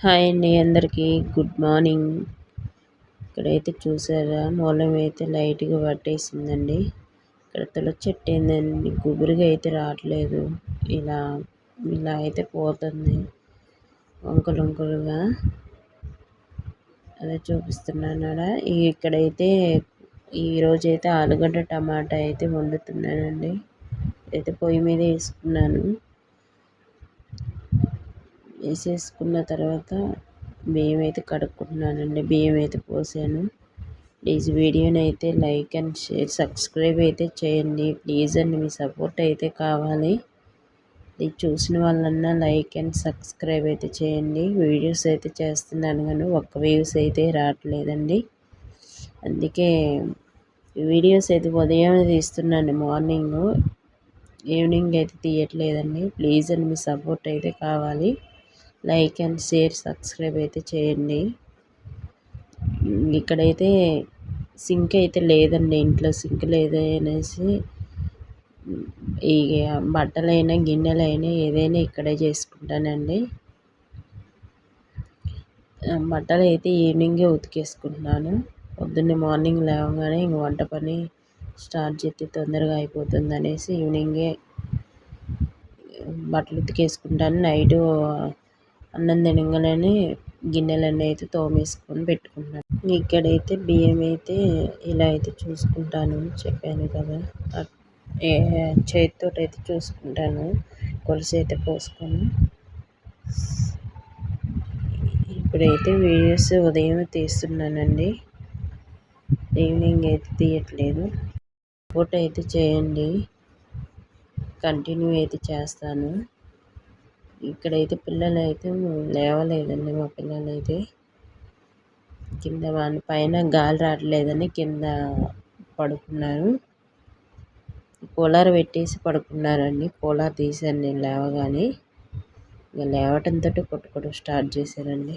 Hi అండి అందరికీ. Good morning. ఇక్కడైతే చూసారా? మూలం అయితే లైట్గా పట్టేసిందండి. ఇక్కడ తులసి చెట్టు ఏందండి గుబురుగా అయితే రావట్లేదు. ఇలా ఇలా అయితే పోతుంది. వంకలు వంకలుగా అదే చూపిస్తున్నాను ఇక్కడైతే ఈరోజు అయితే ఆలుగడ్డ టమాటా అయితే వండుతున్నానండి. అయితే పొయ్యి మీద వేసుకున్నాను. వేసేసుకున్న తర్వాత బియ్యం అయితే కడుక్కుంటున్నానండి. బియ్యం అయితే పోసాను. ప్లీజ్ వీడియోని అయితే లైక్ అండ్ షేర్ సబ్స్క్రైబ్ అయితే చేయండి. ప్లీజ్ అండి మీ సపోర్ట్ అయితే కావాలి. ఇది చూసిన వాళ్ళన్నా లైక్ అండ్ సబ్స్క్రైబ్ అయితే చేయండి. వీడియోస్ అయితే చేస్తున్నాను కానీ ఒక్క వ్యూస్ అయితే రావట్లేదండి. అందుకే వీడియోస్ అయితే ఉదయం తీస్తున్నాను మార్నింగ్. ఈవినింగ్ అయితే తీయట్లేదండి. ప్లీజ్ అండి మీ సపోర్ట్ అయితే కావాలి. లైక్ అండ్ షేర్ సబ్స్క్రైబ్ అయితే చేయండి. ఇక్కడైతే సింక్ అయితే లేదండి ఇంట్లో సింక్ లేదు అనేసి ఈ బట్టలైనా గిన్నెలైనా ఏదైనా ఇక్కడే చేసుకుంటానండి. బట్టలు అయితే ఈవినింగే ఉతికేసుకుంటున్నాను. పొద్దున్నే మార్నింగ్ లేవగానే ఇంక వంట పని స్టార్ట్ చేస్తే తొందరగా అయిపోతుంది అనేసి ఈవినింగే బట్టలు ఉతికేసుకుంటాను. నైటు అన్నం తినగానే గిన్నెలన్నీ అయితే తోమేసుకొని పెట్టుకున్నాను. ఇక్కడైతే బియ్యం అయితే ఇలా అయితే చూసుకుంటాను చెప్పాను కదా. చేతితో అయితే చూసుకుంటాను. కొలిసి అయితే పోసుకొని. ఇప్పుడైతే వీడియోస్ ఉదయం తీస్తున్నానండి. ఈవినింగ్ అయితే తీయట్లేదు. ఫోటో అయితే చేయండి. కంటిన్యూ అయితే చేస్తాను. ఇక్కడైతే పిల్లలు అయితే లేవలేదండి. మా పిల్లలు అయితే కింద వాని పైన గాలి రావట్లేదని కింద పడుకున్నారు. కూలర్ పెట్టేసి పడుకున్నారండి. కూలర్ తీసాను నేను లేవగానే. ఇక లేవటంతో కొట్టుకోవడం స్టార్ట్ చేశారండి.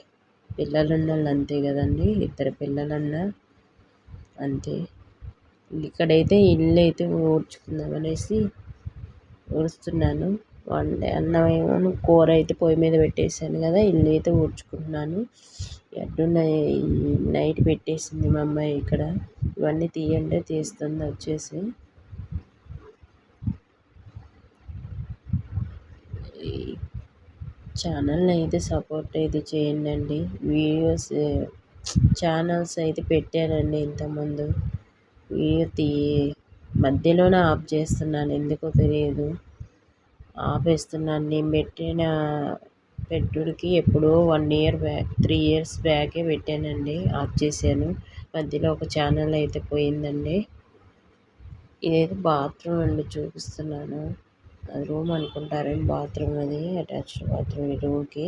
పిల్లలు ఉన్న వాళ్ళు అంతే కదండి. ఇద్దరు పిల్లలన్నా అంతే. ఇక్కడైతే ఇల్లు అయితే ఊడ్చుకుందాం అనేసి ఊడుస్తున్నాను. వండే అన్నం ఏమో కూర అయితే పొయ్యి మీద పెట్టేసాను కదా ఇల్లు అయితే ఊడ్చుకుంటున్నాను. ఎడ్డు నైట్ పెట్టేసింది మా అమ్మాయి ఇక్కడ. ఇవన్నీ తీయండి తీస్తుంది వచ్చేసి. ఛానల్ని అయితే సపోర్ట్ అయితే చేయండి వీడియోస్ ఛానల్స్ అయితే పెట్టానండి ఇంతకుముందు. వీడియో తీ మధ్యలోనే ఆఫ్ చేస్తున్నాను ఎందుకో తెలియదు. ఆపేస్తున్నాను. నేను పెట్టిన పెట్టుడికి ఎప్పుడో one year back three years బ్యాకే పెట్టానండి. ఆఫ్ చేశాను. మధ్యలో ఒక ఛానల్ అయితే పోయిందండి. ఇదైతే బాత్రూమ్ అండి చూపిస్తున్నాను. అది రూమ్ అనుకుంటారేమో బాత్రూమ్ అది అటాచ్డ్ బాత్రూమ్ ఈ రూమ్కి.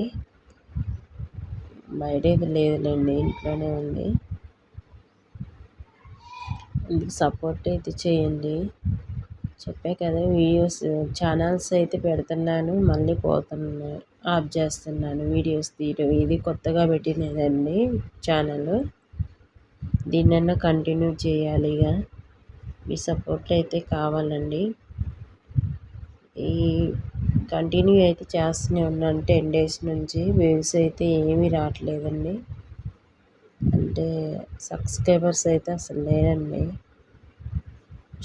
బయట అయితే లేదులేండి ఇంట్లోనే ఉంది. ఇందుకు సపోర్ట్ అయితే చేయండి. చెప్పే కదా వీడియోస్ ఛానల్స్ అయితే పెడుతున్నాను మళ్ళీ పోతున్నాను ఆఫ్ చేస్తున్నాను వీడియోస్ తీయడం ఇది కొత్తగా పెట్టినదండి ఛానల్ దీన్నన్నా కంటిన్యూ చేయాలి ఇక. మీ సపోర్ట్ అయితే కావాలండి. ఈ కంటిన్యూ అయితే చేస్తూనే ఉన్నాను టెన్ డేస్ నుంచి వ్యూస్ అయితే ఏమీ రావట్లేదండి. అంటే సబ్స్క్రైబర్స్ అయితే అసలు లేరండి.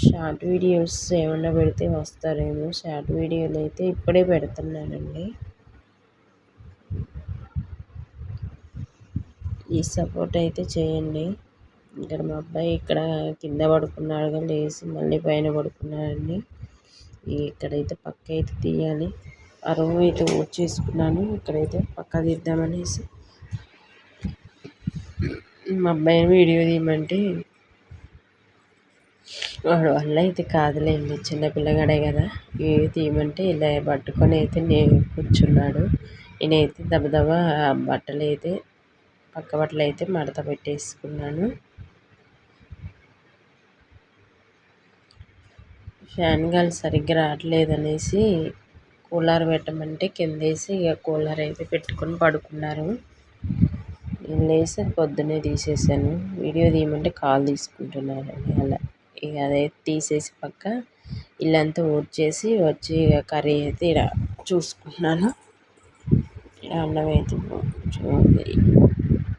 షార్ట్ వీడియోస్ ఏమన్నా పెడితే వస్తారేమో. షార్ట్ వీడియోలు అయితే ఇప్పుడే పెడుతున్నానండి. ఈ సపోర్ట్ అయితే చేయండి. ఇక్కడ మా అబ్బాయి ఇక్కడ కింద పడుకున్నాడుగా లేచి మళ్ళీ పైన పడుకున్నాడండి. ఇక్కడైతే పక్క అయితే తీయాలి. అరువు అయితే అయితే చేసుకున్నాను. ఇక్కడైతే పక్క తీద్దామనేసి. మా అబ్బాయిని వీడియో తీయమంటే వాడు వల్ల అయితే కాదులేండి చిన్న పిల్లగాడే కదా. ఇవి తీయమంటే ఇలా పట్టుకొని అయితే నేను కూర్చున్నాడు. నేనైతే దబదబ బట్టలు అయితే పక్క బట్టలు అయితే మడత పెట్టేసుకున్నాను. ఫ్యాన్ గాలి సరిగ్గా రావట్లేదు అనేసి కూలర్ పెట్టమంటే కిందేసి ఇక కూలర్ అయితే పెట్టుకొని పడుకున్నారు. నేను లేసి పొద్దున్నే తీసేసాను. వీడియో తీయమంటే కాల్ తీసుకుంటున్నారు. అలా. ఇక అదే తీసేసి పక్క ఇల్లంతా ఊడ్చేసి వచ్చి ఇక కర్రీ అయితే ఇలా చూసుకున్నాను. అన్నం అయితే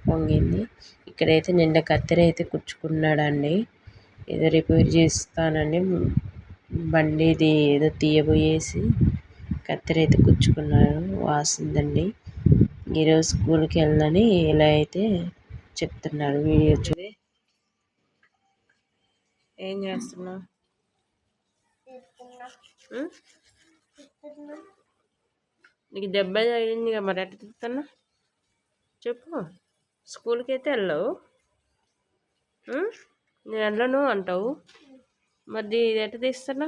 పొంగింది. ఇక్కడైతే నిండా కత్తెర అయితే కుచ్చుకున్నాడండి. ఏదో రిపేర్ చేస్తానని బండిది ఏదో తీయబోయేసి కత్తెర అయితే కుచ్చుకున్నాడు వాసిందండి. ఈరోజు స్కూల్కి వెళ్ళని ఇలా అయితే చెప్తున్నారు. వీడియో చూ ఏం చేస్తున్నావు? నీకు దెబ్బ తగిలింది కదా మరి ఎట్ట తిప్పుతున్నా చెప్పు. స్కూల్కి అయితే వెళ్ళవు. నేను వెళ్ళను అంటావు. మరి ఇది ఎట్ట తీస్తున్నా?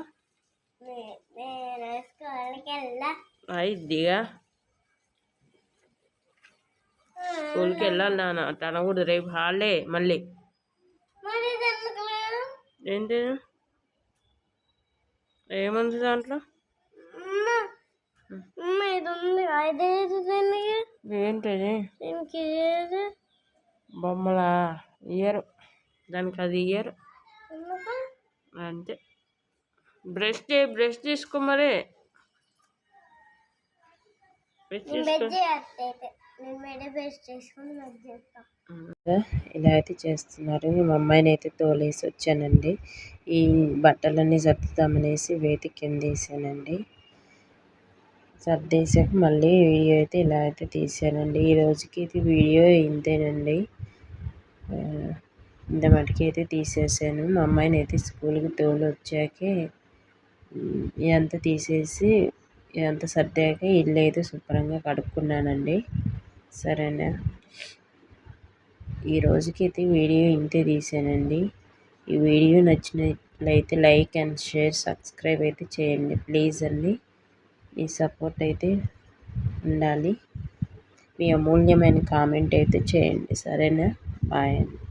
అయిద్దిగా స్కూల్కి వెళ్ళాలి నాన్న. తనకూడదు. రేపు హాలిడే మళ్ళీ. ఏంటి? ఏముంది దాంట్లో? ఏంటది? బొమ్మలా? ఇయ్యరు దానికి అది ఇయ్యరు అంతే. బ్రష్ బ్రష్ తీసుకో మరి. బ్రష్ తీసుకో. ఇలా అయితే చేస్తున్నారు. మా అమ్మాయిని అయితే తోలేసి వచ్చానండి. ఈ బట్టలన్నీ సర్దుతామనేసి వేతి కింద వేసానండి. సర్దేసాక మళ్ళీ వీడియో అయితే ఇలా అయితే తీసానండి. ఈ రోజుకి ఇది వీడియో ఇంతేనండి. ఇంత మటుకి అయితే తీసేసాను. మా అమ్మాయిని అయితే స్కూల్కి తోలు వచ్చాకే ఇదంతా తీసేసి ఇదంతా సర్దాక ఇల్లు అయితే శుభ్రంగా కడుక్కున్నానండి. సరేనా. ఈ రోజుకి అయితే వీడియో ఇంతే తీసానండి. ఈ వీడియో నచ్చినట్లయితే లైక్ అండ్ షేర్ సబ్స్క్రైబ్ అయితే చేయండి. ప్లీజ్ అండి. మీ సపోర్ట్ అయితే ఉండాలి. మీ అమూల్యమైన కామెంట్ అయితే చేయండి. సరేనా? బాయ్ అండి.